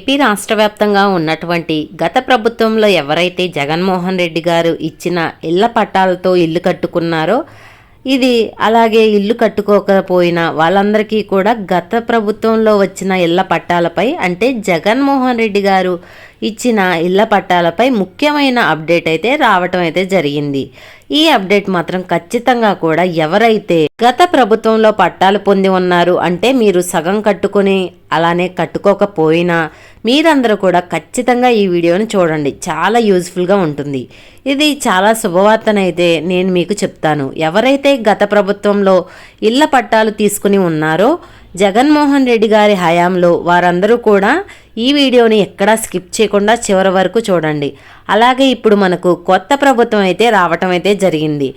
AP రాష్ట్ర వ్యాప్తంగా ఉన్నటువంటి గత ప్రభుత్వంలో ఎవరైతే జగన్మోహన్ రెడ్డి గారు ఇచ్చిన ఇళ్ళ పట్టాలతో ఇల్లు కట్టుకున్నారో ఇది అలాగే ఇల్లు కట్టుకోకపోయినా వాళ్ళందరికీ కూడా గత ప్రభుత్వంలో వచ్చిన ఇళ్ళ పట్టాలపై అంటే జగన్మోహన్ రెడ్డి గారు ఇచ్చిన ఇళ్ళ పట్టాలపై ముఖ్యమైన అప్డేట్ అయితే రావటం అయితే జరిగింది. ఈ అప్డేట్ మాత్రం ఖచ్చితంగా కూడా ఎవరైతే గత ప్రభుత్వంలో పట్టాలు పొంది ఉన్నారు అంటే మీరు సగం కట్టుకొని అలానే కట్టుకోకపోయినా మీరందరూ కూడా ఖచ్చితంగా ఈ వీడియోని చూడండి. చాలా యూజ్ఫుల్గా ఉంటుంది. ఇది చాలా శుభవార్తనైతే నేను మీకు చెప్తాను. ఎవరైతే గత ప్రభుత్వంలో ఇళ్ళ పట్టాలు తీసుకుని ఉన్నారో జగన్మోహన్ రెడ్డి గారి హయాంలో వారందరూ కూడా ఈ వీడియోని ఎక్కడా స్కిప్ చేయకుండా చివరి వరకు చూడండి. అలాగే ఇప్పుడు మనకు కొత్త ప్రభుత్వం అయితే రావటం అయితే జరిగింది.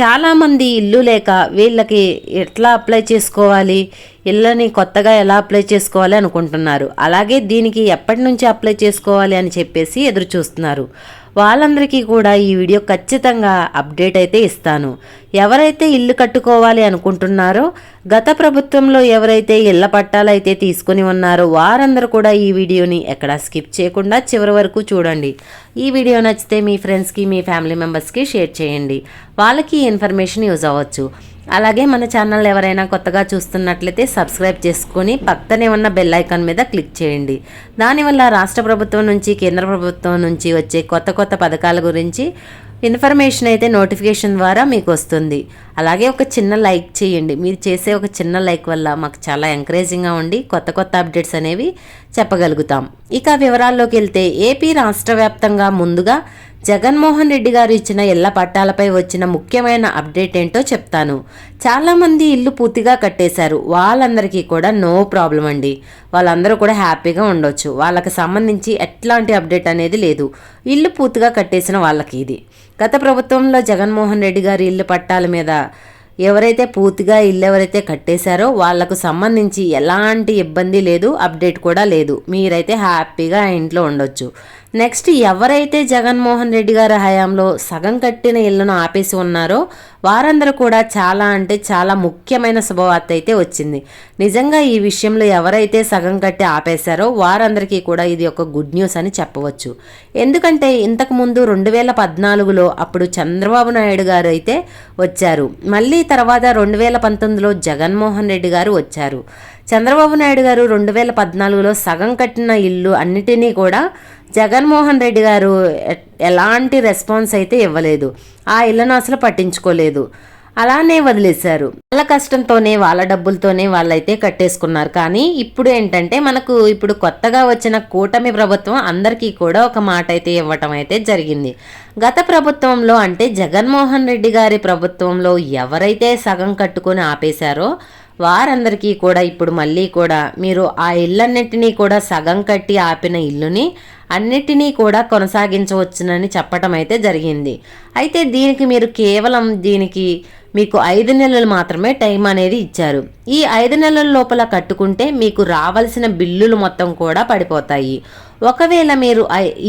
చాలామంది ఇల్లు లేక వీళ్ళకి ఎట్లా అప్లై చేసుకోవాలి? ఇళ్ళని కొత్తగా ఎలా అప్లై చేసుకోవాలి అనుకుంటున్నారు. అలాగే దీనికి ఎప్పటి నుంచి అప్లై చేసుకోవాలి అని చెప్పేసి ఎదురు చూస్తున్నారు వాళ్ళందరికీ కూడా ఈ వీడియో ఖచ్చితంగా అప్డేట్ అయితే ఇస్తాను. ఎవరైతే ఇల్లు కట్టుకోవాలి అనుకుంటున్నారో గత ప్రభుత్వంలో ఎవరైతే ఇళ్ళ పట్టాలు అయితే తీసుకుని ఉన్నారో వారందరూ కూడా ఈ వీడియోని ఎక్కడా స్కిప్ చేయకుండా చివరి వరకు చూడండి. ఈ వీడియో నచ్చితే మీ ఫ్రెండ్స్కి మీ ఫ్యామిలీ మెంబర్స్కి షేర్ చేయండి. వాళ్ళకి ఈ ఇన్ఫర్మేషన్ యూజ్ అవ్వచ్చు. అలాగే మన ఛానల్ ఎవరైనా కొత్తగా చూస్తున్నట్లయితే సబ్స్క్రైబ్ చేసుకొని పక్కనే ఉన్న బెల్ ఐకాన్ మీద క్లిక్ చేయండి. దానివల్ల రాష్ట్ర ప్రభుత్వం నుంచి కేంద్ర ప్రభుత్వం నుంచి వచ్చే కొత్త కొత్త పథకాల గురించి ఇన్ఫర్మేషన్ అయితే నోటిఫికేషన్ ద్వారా మీకు వస్తుంది. అలాగే ఒక చిన్న లైక్ చేయండి. మీరు చేసే ఒక చిన్న లైక్ వల్ల మాకు చాలా ఎంకరేజింగ్గా ఉండి కొత్త కొత్త అప్డేట్స్ అనేవి చెప్పగలుగుతాం. ఇక వివరాల్లోకి వెళ్తే ఏపీ రాష్ట్ర వ్యాప్తంగా ముందుగా జగన్మోహన్ రెడ్డి గారు ఇచ్చిన ఇళ్ళ పట్టాలపై వచ్చిన ముఖ్యమైన అప్డేట్ ఏంటో చెప్తాను. చాలామంది ఇల్లు పూర్తిగా కట్టేశారు. వాళ్ళందరికీ కూడా నో ప్రాబ్లం అండి. వాళ్ళందరూ కూడా హ్యాపీగా ఉండొచ్చు. వాళ్ళకి సంబంధించి ఎట్లాంటి అప్డేట్ అనేది లేదు. ఇల్లు పూర్తిగా కట్టేసిన వాళ్ళకి ఇది. గత ప్రభుత్వంలో జగన్మోహన్ రెడ్డి గారి ఇల్లు పట్టాల మీద ఎవరైతే పూర్తిగా ఇల్లు ఎవరైతే కట్టేశారో వాళ్ళకు సంబంధించి ఎలాంటి ఇబ్బంది లేదు అప్డేట్ కూడా లేదు. మీరైతే హ్యాపీగా ఇంట్లో ఉండొచ్చు. నెక్స్ట్ ఎవరైతే జగన్మోహన్ రెడ్డి గారి హయాంలో సగం కట్టిన ఇళ్ళను ఆపేసి ఉన్నారో వారందరూ కూడా చాలా అంటే చాలా ముఖ్యమైన శుభవార్త అయితే వచ్చింది. నిజంగా ఈ విషయంలో ఎవరైతే సగం కట్టి ఆపేశారో వారందరికీ కూడా ఇది ఒక గుడ్ న్యూస్ అని చెప్పవచ్చు. ఎందుకంటే ఇంతకు ముందు రెండు వేల పద్నాలుగులో అప్పుడు చంద్రబాబు నాయుడు గారు అయితే వచ్చారు. మళ్ళీ తర్వాత రెండు వేల పంతొమ్మిదిలో జగన్మోహన్ రెడ్డి గారు వచ్చారు. చంద్రబాబు నాయుడు గారు రెండు వేల పద్నాలుగులో సగం కట్టిన ఇల్లు అన్నిటినీ కూడా జగన్మోహన్ రెడ్డి గారు ఎలాంటి రెస్పాన్స్ అయితే ఇవ్వలేదు. ఆ ఇళ్ళను అసలు పట్టించుకోలేదు. అలానే వదిలేశారు. వాళ్ళ కష్టంతోనే వాళ్ళ డబ్బులతోనే వాళ్ళైతే కట్టేసుకున్నారు. కానీ ఇప్పుడు ఏంటంటే మనకు ఇప్పుడు కొత్తగా వచ్చిన కూటమి ప్రభుత్వం అందరికీ కూడా ఒక మాట అయితే ఇవ్వటం అయితే జరిగింది. గత ప్రభుత్వంలో అంటే జగన్మోహన్ రెడ్డి గారి ప్రభుత్వంలో ఎవరైతే సగం కట్టుకొని ఆపేశారో వారందరికీ కూడా ఇప్పుడు మళ్ళీ కూడా మీరు ఆ ఇళ్ళన్నింటినీ కూడా సగం కట్టి ఆపిన ఇల్లుని అన్నిటినీ కూడా కొనసాగించవచ్చునని చెప్పటం అయితే జరిగింది. అయితే దీనికి మీరు కేవలం దీనికి మీకు ఐదు నెలలు మాత్రమే టైం అనేది ఇచ్చారు. ఈ ఐదు నెలల లోపల కట్టుకుంటే మీకు రావాల్సిన బిల్లులు మొత్తం కూడా పడిపోతాయి. ఒకవేళ మీరు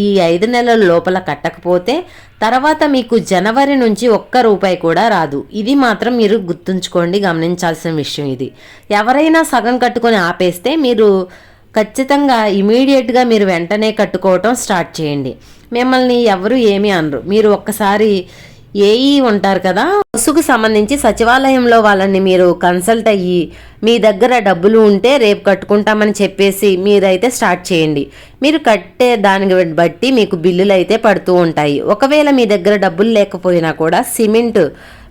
ఈ ఐదు నెలల లోపల కట్టకపోతే తర్వాత మీకు జనవరి నుంచి ఒక్క రూపాయి కూడా రాదు. ఇది మాత్రం మీరు గుర్తుంచుకోండి గమనించాల్సిన విషయం ఇది. ఎవరైనా సగం కట్టుకొని ఆపేస్తే మీరు ఖచ్చితంగా ఇమీడియట్గా మీరు వెంటనే కట్టుకోవటం స్టార్ట్ చేయండి. మిమ్మల్ని ఎవరు ఏమీ అనరు. మీరు ఒక్కసారి ఏఈ ఉంటారు కదా బస్సుకు సంబంధించి సచివాలయంలో వాళ్ళని మీరు కన్సల్ట్ అయ్యి మీ దగ్గర డబ్బులు ఉంటే రేపు కట్టుకుంటామని చెప్పేసి మీరైతే స్టార్ట్ చేయండి. మీరు కట్టే దానికి బట్టి మీకు బిల్లులు అయితే పడుతూ ఉంటాయి. ఒకవేళ మీ దగ్గర డబ్బులు లేకపోయినా కూడా సిమెంట్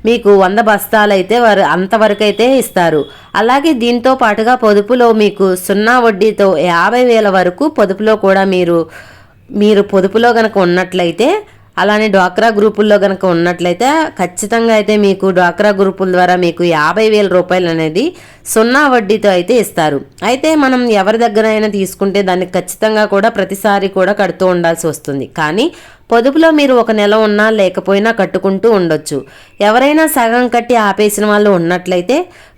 మీకు వంద బస్తాలు అయితే వారు అంతవరకు అయితే ఇస్తారు. అలాగే దీంతో పాటుగా పొదుపులో మీకు సున్నా వడ్డీతో యాభై వేల వరకు పొదుపులో కూడా మీరు మీరు పొదుపులో కనుక ఉన్నట్లయితే అలానే డ్వాక్రా గ్రూపుల్లో కనుక ఉన్నట్లయితే ఖచ్చితంగా అయితే మీకు డ్వాక్రా గ్రూపుల ద్వారా మీకు యాభై వేల రూపాయలు అనేది సున్నా వడ్డీతో అయితే ఇస్తారు. అయితే మనం ఎవరి దగ్గర అయినా తీసుకుంటే దాన్ని ఖచ్చితంగా కూడా ప్రతిసారి కూడా కడుతూ ఉండాల్సి వస్తుంది. కానీ పొదుపులో మీరు ఒక నెల ఉన్నా లేకపోయినా కట్టుకుంటూ ఉండొచ్చు. ఎవరైనా సగం కట్టి ఆపేసిన వాళ్ళు ఉన్నట్లయితే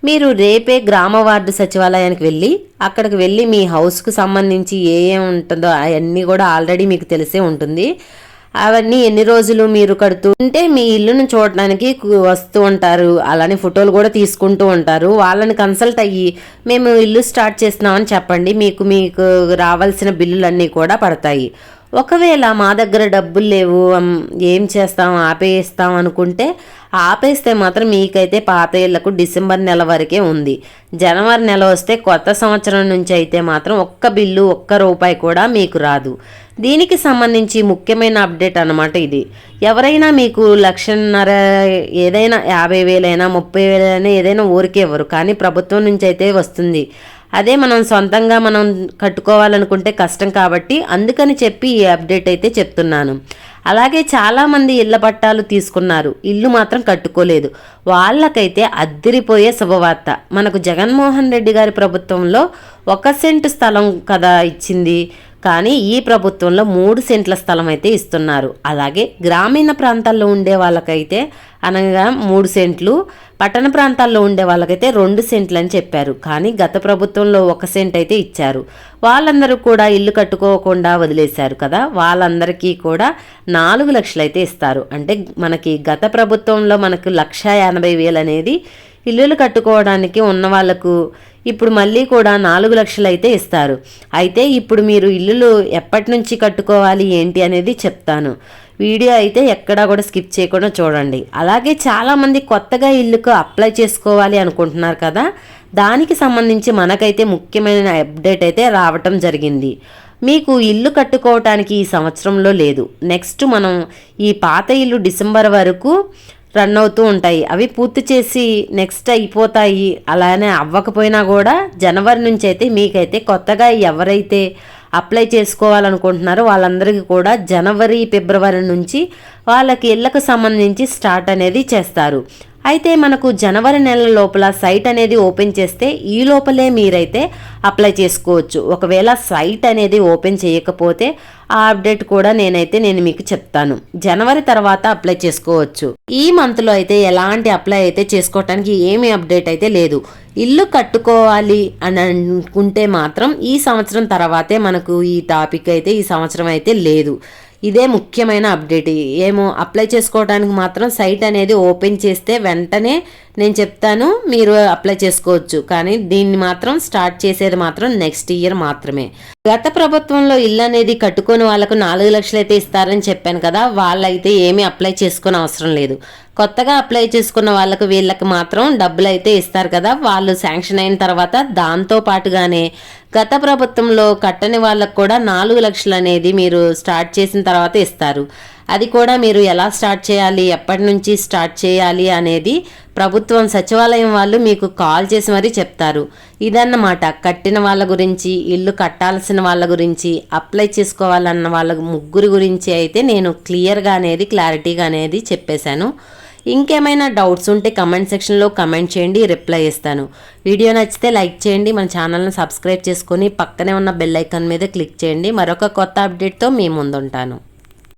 మీరు రేపే గ్రామ వార్డు సచివాలయానికి వెళ్ళి అక్కడికి వెళ్ళి మీ హౌస్కు సంబంధించి ఏ ఏం ఉంటుందో అవన్నీ కూడా ఆల్రెడీ మీకు తెలిసే ఉంటుంది. అవన్నీ ఎన్ని రోజులు మీరు కడుతూ ఉంటే మీ ఇల్లును చూడడానికి వస్తూ ఉంటారు. అలానే ఫోటోలు కూడా తీసుకుంటూ ఉంటారు. వాళ్ళని కన్సల్ట్ అయ్యి మేము ఇల్లు స్టార్ట్ చేస్తున్నామని చెప్పండి. మీకు మీకు రావాల్సిన బిల్లులన్నీ కూడా పడతాయి. ఒకవేళ మా దగ్గర డబ్బులు లేవు ఏం చేస్తాం? ఆపేస్తాం అనుకుంటే ఆపేస్తే మాత్రం మీకైతే పాత ఇళ్ళకు డిసెంబర్ నెల వరకే ఉంది. జనవరి నెల వస్తే కొత్త సంవత్సరం నుంచి అయితే మాత్రం ఒక్క బిల్లు ఒక్క రూపాయి కూడా మీకు రాదు. దీనికి సంబంధించి ముఖ్యమైన అప్డేట్ అన్నమాట ఇది. ఎవరైనా మీకు లక్షన్నర ఏదైనా యాభై వేలైనా ముప్పై వేలైనా ఏదైనా ఊరికే ఇవ్వరు. కానీ ప్రభుత్వం నుంచి అయితే వస్తుంది. అదే మనం సొంతంగా మనం కట్టుకోవాలనుకుంటే కష్టం కాబట్టి అందుకని చెప్పి ఈ అప్డేట్ అయితే చెప్తున్నాను. అలాగే చాలామంది ఇళ్ళ పట్టాలు తీసుకున్నారు. ఇల్లు మాత్రం కట్టుకోలేదు. వాళ్ళకైతే అద్దిరిపోయే శుభవార్త. మనకు జగన్మోహన్ రెడ్డి గారి ప్రభుత్వంలో ఒక సెంటు స్థలం కదా ఇచ్చింది. కానీ ఈ ప్రభుత్వంలో మూడు సెంట్ల స్థలం అయితే ఇస్తున్నారు. అలాగే గ్రామీణ ప్రాంతాల్లో ఉండే వాళ్ళకైతే అనగా మూడు సెంట్లు పట్టణ ప్రాంతాల్లో ఉండే వాళ్ళకైతే రెండు సెంట్లు అని చెప్పారు. కానీ గత ప్రభుత్వంలో ఒక సెంట్ అయితే ఇచ్చారు. వాళ్ళందరూ కూడా ఇల్లు కట్టుకోకుండా వదిలేశారు కదా. వాళ్ళందరికీ కూడా నాలుగు లక్షలు అయితే ఇస్తారు. అంటే మనకి గత ప్రభుత్వంలో మనకు లక్ష ఎనభై వేలు అనేది ఇల్లులు కట్టుకోవడానికి ఉన్న వాళ్ళకు ఇప్పుడు మళ్ళీ కూడా నాలుగు లక్షలు అయితే ఇస్తారు. అయితే ఇప్పుడు మీరు ఇల్లులు ఎప్పటి నుంచి కట్టుకోవాలి ఏంటి అనేది చెప్తాను. వీడియో అయితే ఎక్కడా కూడా స్కిప్ చేయకుండా చూడండి. అలాగే చాలామంది కొత్తగా ఇల్లుకు అప్లై చేసుకోవాలి అనుకుంటున్నారు కదా. దానికి సంబంధించి మనకైతే ముఖ్యమైన అప్డేట్ అయితే రావటం జరిగింది. మీకు ఇల్లు కట్టుకోవటానికి ఈ సంవత్సరంలో లేదు. నెక్స్ట్ మనం ఈ పాత ఇల్లు డిసెంబర్ వరకు రన్ అవుతూ ఉంటాయి. అవి పూర్తి చేసి నెక్స్ట్ అయిపోతాయి. అలానే అవ్వకపోయినా కూడా జనవరి నుంచి అయితే మీకైతే కొత్తగా ఎవరైతే అప్లై చేసుకోవాలనుకుంటున్నారో వాళ్ళందరికీ కూడా జనవరి ఫిబ్రవరి నుంచి వాళ్ళకి ఇళ్ళకు సంబంధించి స్టార్ట్ అనేది చేస్తారు. అయితే మనకు జనవరి నెల లోపల సైట్ అనేది ఓపెన్ చేస్తే ఈ లోపలే మీరైతే అప్లై చేసుకోవచ్చు. ఒకవేళ సైట్ అనేది ఓపెన్ చేయకపోతే ఆ అప్డేట్ కూడా నేనైతే నేను మీకు చెప్తాను. జనవరి తర్వాత అప్లై చేసుకోవచ్చు. ఈ మంత్లో అయితే ఎలాంటి అప్లై అయితే చేసుకోవటానికి ఏమి అప్డేట్ అయితే లేదు. ఇల్లు కట్టుకోవాలి అని అనుకుంటే మాత్రం ఈ సంవత్సరం తర్వాతే మనకు ఈ టాపిక్ అయితే ఈ సంవత్సరం అయితే లేదు. ఇదే ముఖ్యమైన అప్డేట్. ఏమో అప్లై చేసుకోవడానికి మాత్రం సైట్ అనేది ఓపెన్ చేస్తే వెంటనే నేను చెప్తాను మీరు అప్లై చేసుకోవచ్చు. కానీ దీన్ని మాత్రం స్టార్ట్ చేసేది మాత్రం నెక్స్ట్ ఇయర్ మాత్రమే. గత ప్రభుత్వంలో ఇల్లు అనేది కట్టుకొని వాళ్ళకు నాలుగు లక్షలు అయితే ఇస్తారని చెప్పాను కదా వాళ్ళైతే ఏమీ అప్లై చేసుకునే అవసరం లేదు. కొత్తగా అప్లై చేసుకున్న వాళ్ళకు వీళ్ళకి మాత్రం డబ్బులు అయితే ఇస్తారు కదా వాళ్ళు శాంక్షన్ అయిన తర్వాత దాంతో పాటుగానే గత ప్రభుత్వంలో కట్టని వాళ్ళకు కూడా నాలుగు లక్షలు అనేది మీరు స్టార్ట్ చేసిన తర్వాత ఇస్తారు. అది కూడా మీరు ఎలా స్టార్ట్ చేయాలి ఎప్పటి నుంచి స్టార్ట్ చేయాలి అనేది ప్రభుత్వం సచివాలయం వాళ్ళు మీకు కాల్ చేసి మరీ చెప్తారు. ఇదన్నమాట కట్టిన వాళ్ళ గురించి ఇల్లు కట్టాల్సిన వాళ్ళ గురించి అప్లై చేసుకోవాలన్న వాళ్ళ ముగ్గురి గురించి అయితే నేను క్లియర్గా అనేది క్లారిటీగా అనేది చెప్పేశాను. ఇంకేమైనా డౌట్స్ ఉంటే కమెంట్ సెక్షన్లో కమెంట్ చేయండి రిప్లై ఇస్తాను. వీడియో నచ్చితే లైక్ చేయండి మన ఛానల్ని సబ్స్క్రైబ్ చేసుకొని పక్కనే ఉన్న బెల్ ఐకాన్ మీద క్లిక్ చేయండి. మరొక కొత్త అప్డేట్తో మీ ముందుంటాను.